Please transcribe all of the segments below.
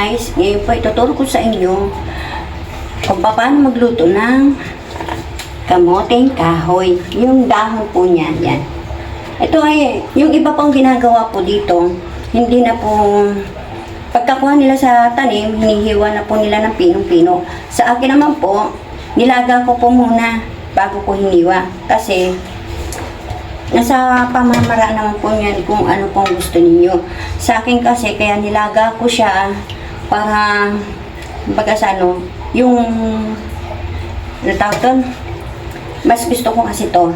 guys, ngayon po ituturo ko sa inyo kung paano magluto ng kamoteng kahoy. Yung dahon po niya, yan. Ito ay, yung iba pong ginagawa po dito, hindi na po, pagkakuha nila sa tanim, hinihiwa na po nila ng pinong-pino. Sa akin naman po, nilaga ko po muna bago ko hiniwa. Kasi, nasa pamamaraan naman po niyan kung ano pong gusto ninyo. Sa akin kasi, kaya nilaga ko siya para, baga sa ano, yung, ano tawag doon? Mas gusto ko kasi to.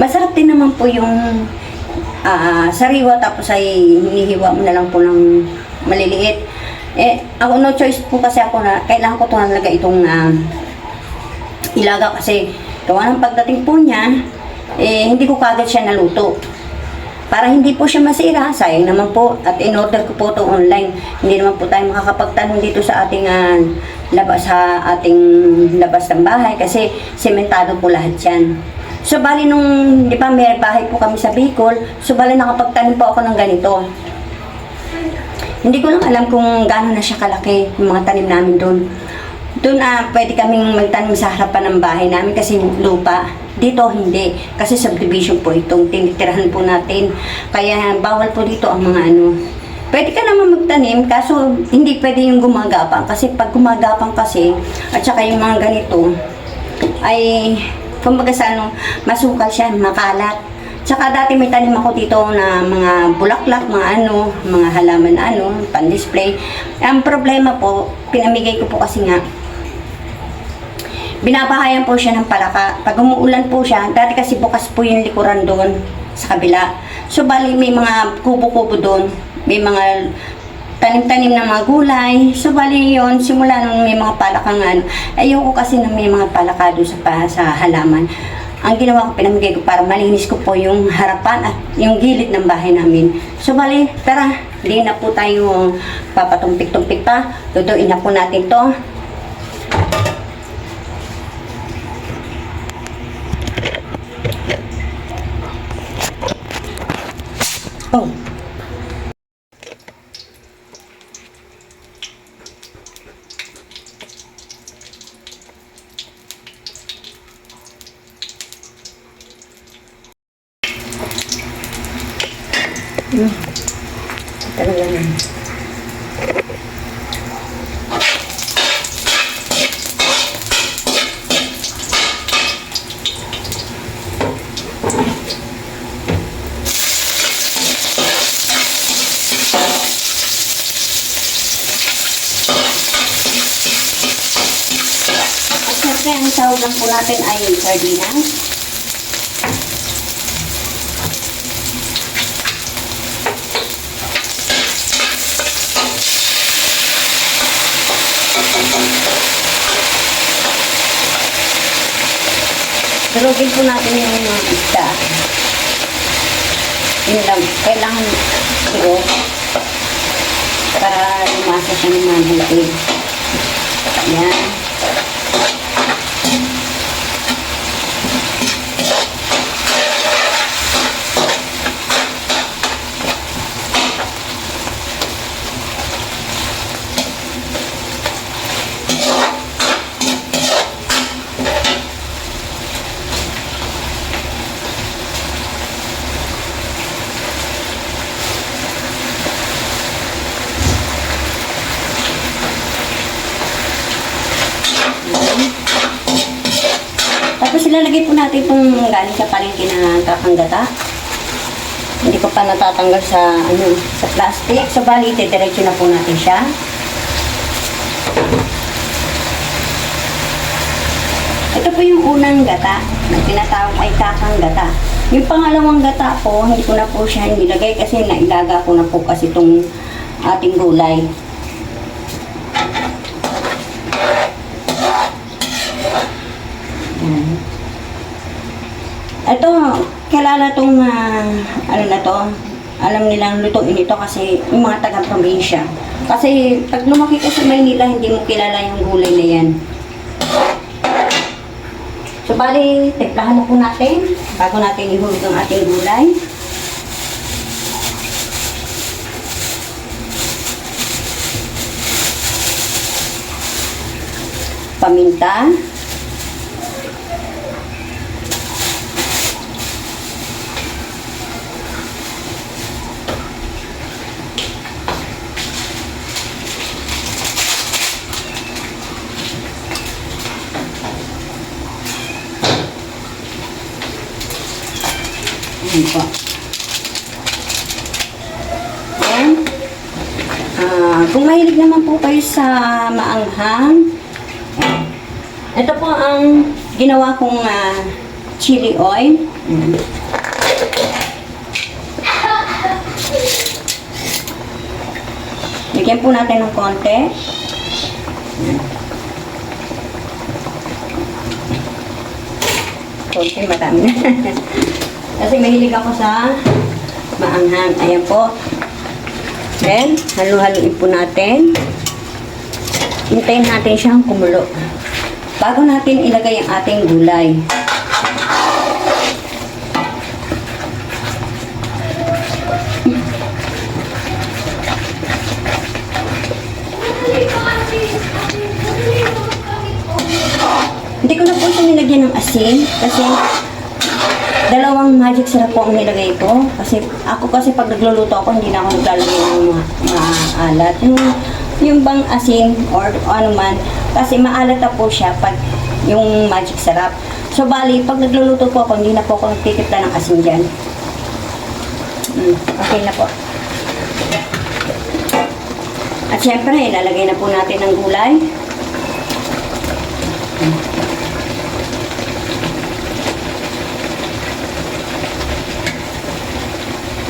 Masarap din naman po yung ah, sariwa tapos ay hinihiwa mo na lang po ng maliliit. Eh, ako no choice po kasi ako na kailangan ko to talaga itong ah, ilaga kasi gawa ng pagdating po niya, eh, hindi ko kagad siya naluto. Para hindi po siya masira, sayang naman po. At in-order ko po ito online. Hindi naman po tayo makakapagtanong dito sa ating ah, labas sa ating labas ng bahay kasi sementado po lahat yan. So bali nung, di ba may bahay po kami sa Bicol, so bali nakapagtanim po ako ng ganito. Hindi ko lang alam kung gaano na siya kalaki yung mga tanim namin doon. Doon ah, pwede kaming magtanim sa harapan ng bahay namin kasi lupa. Dito hindi, kasi subdivision po itong tinitirahan po natin. Kaya bawal po dito ang mga ano. Pwede ka naman magtanim, kaso hindi pwede yung gumagapang. Kasi pag gumagapang kasi, at saka yung mga ganito, ay, kumbaga sa ano, masukal siya, makalat. Tsaka dati may tanim ako dito na mga bulaklak, mga ano, mga halaman ano, pan-display. Ang problema po, pinamigay ko po kasi nga, binabahayan po siya ng palaka. Pag umuulan po siya, dati kasi bukas po yung likuran doon sa kabila. So bali may mga kubo-kubo doon, may mga tanim-tanim na mga gulay. So bali yon simula nung may mga palakangan. Ayoko kasi na may mga palaka doon sa, sa halaman. Ang ginawa ko, pinamigay ko para malinis ko po yung harapan at yung gilid ng bahay namin. So bali, tara, hindi na po tayo papatumpik-tumpik pa. Lutuin na po natin to. Hmm. Talaga naman. At syempre, ang sahog lang po natin ay sardinas. Durugin po natin yung mga isda. Yun lang. Kailangan durog para lumasa siya ng mabuti. Yan. Tapos ilalagay po natin itong galing sa palengke na kakanggata. Hindi ko pa natatanggal sa ano sa plastic. So bali, diretso na po natin siya. Ito po yung unang gata na tinatawag ay kakang gata. Yung pangalawang gata po, hindi ko na po siya nilagay kasi nailaga ko na po kasi itong ating gulay. kilala tong uh, ano na to, alam nilang lutuin ito kasi yung mga taga-probinsya. Kasi pag lumaki ka sa Maynila, hindi mo kilala yung gulay na yan. So, bali, teplahan na po natin bago natin ihulog ang ating gulay. Paminta. Paminta. Then, ah, kung mahilig naman po kayo sa maanghang, ito po ang ginawa kong ah, chili oil. Ayan. Bigyan po natin ng konti. Konti, madami na. Kasi mahilig ako sa maanghang. Ayan po. Then, halu-haluin po natin. Hintayin natin siyang kumulo. Bago natin ilagay ang ating gulay. Hindi ko na po siya nilagyan ng asin kasi dalawang magic syrup po ang nilagay ko. Kasi ako kasi pag nagluluto ako, hindi na ako naglalagay ng ma- maalat. Yung, yung bang asin or ano man, kasi maalat na po siya pag yung magic syrup. So bali, pag nagluluto po ako, hindi na po ako nagtitimpla ng asin dyan. Mm, okay na po. At syempre, ilalagay na po natin ang gulay.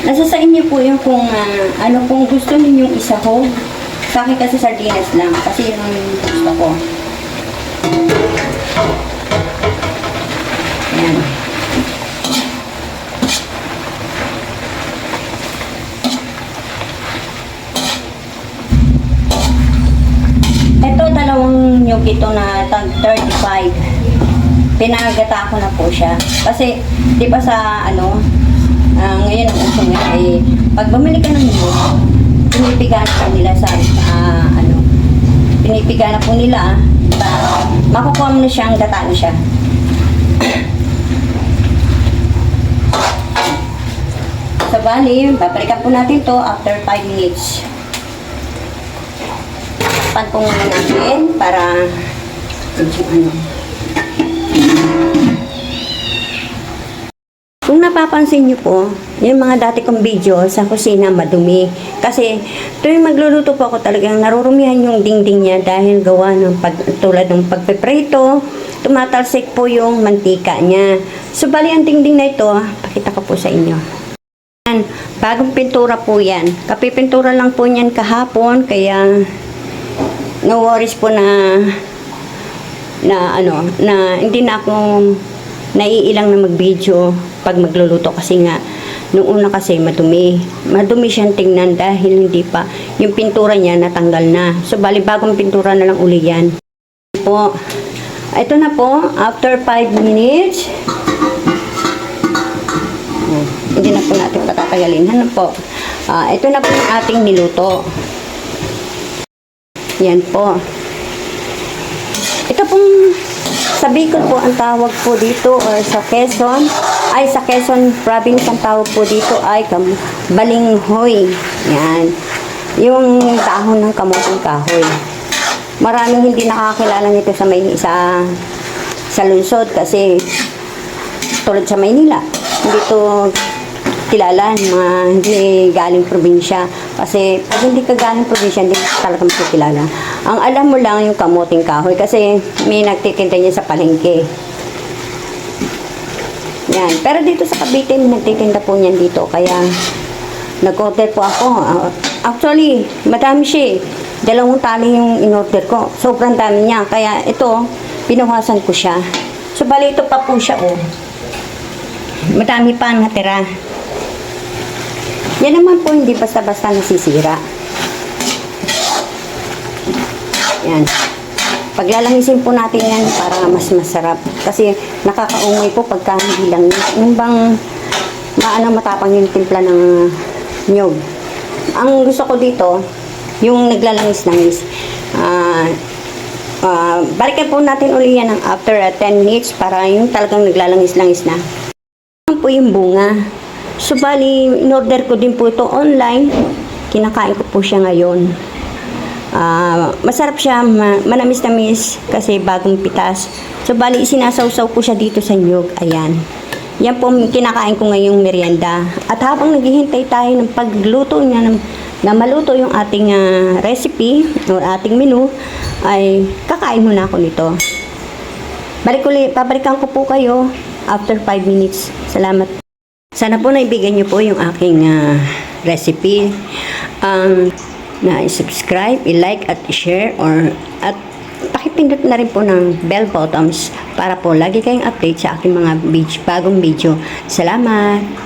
Nasa sa inyo po yung kung ah, ano kung gusto ninyong isahog. Sa akin kasi sardinas lang. Kasi yun ang gusto ko. Ayan. Ito, dalawang nyug ito na tag 35. Pinagata ko na po siya. Kasi, di ba sa ano, ah, ngayon ang uso ay, pag bumili ka ng nyug, pinipiga na po nila sa, ah, ano, pinipiga na po nila, ah, makukuha mo na siyang gata na siya. So, bali, babalikan po natin to after 5 minutes. Pan po muna natin para ano. Kung napapansin niyo po, yung mga dati kong video sa kusina madumi. Kasi tuwing magluluto po ako talagang narurumihan yung dingding niya dahil gawa ng pag, tulad ng pagpeprito, tumatalsik po yung mantika niya. So bali ang dingding na ito, pakita ko po sa inyo. Yan, bagong pintura po yan. Kapipintura lang po niyan kahapon, kaya no worries po na na ano, na hindi na ako naiilang na mag-video pag magluluto kasi nga nung una kasi madumi. Madumi siyang tingnan dahil hindi pa yung pintura niya natanggal na. So bali bagong pintura na lang uli yan. Po. Ito na po, after 5 minutes, Oh, hindi na po natin patatagalin. Ano po? Ah, ito na po yung ating niluto. Yan po. Ito pong sa Bicol po ang tawag po dito or sa Quezon ay sa Quezon province ang tawag po dito ay balinghoy. Yan. Yung dahon ng kamuting kahoy. Maraming hindi nakakilala nito sa may sa sa lungsod kasi tulad sa Maynila. Hindi to kilala, mga hindi galing probinsya. Kasi pag hindi ka galing probinsya, hindi ka talaga makikilala. Ang alam mo lang yung kamuting kahoy kasi may nagtitinda niya sa palengke. Yan. Pero dito sa Cavite, may nagtitinda po niyan dito. Kaya nag-order po ako. Ah, Actually, madami siya eh. Dalawang tali yung in-order ko. Sobrang dami niya. Kaya ito, pinuhasan ko siya. So, bali ito pa po siya oh. Madami pa natira. Yan naman po hindi basta-basta nasisira. Yan. Paglalamisin po natin yan para mas masarap. Kasi nakakaumay po pagka hindi lang. Yung bang maano matapang yung timpla ng nyog. Ang gusto ko dito, yung naglalangis-langis. Ah, Ah, balikan po natin uli yan ng after ah, 10 minutes para yung talagang naglalangis-langis na. Ano po yung bunga? So, bali, in-order ko din po ito online. Kinakain ko po siya ngayon. Ah, masarap siya, ma- manamis-namis kasi bagong pitas. So, bali, sinasawsaw ko siya dito sa nyug. Ayan. Yan po kinakain ko ngayong merienda. At habang naghihintay tayo ng pagluto niya, ng, na maluto yung ating ah, recipe o ating menu, ay kakain muna ako nito. Balik ulit, babalikan ko po kayo after 5 minutes. Salamat. Sana po naibigyan niyo po yung aking ah, recipe. Um, na i-subscribe, i-like at i-share or at pakipindot na rin po ng bell buttons para po lagi kayong update sa aking mga video, bagong video. Salamat!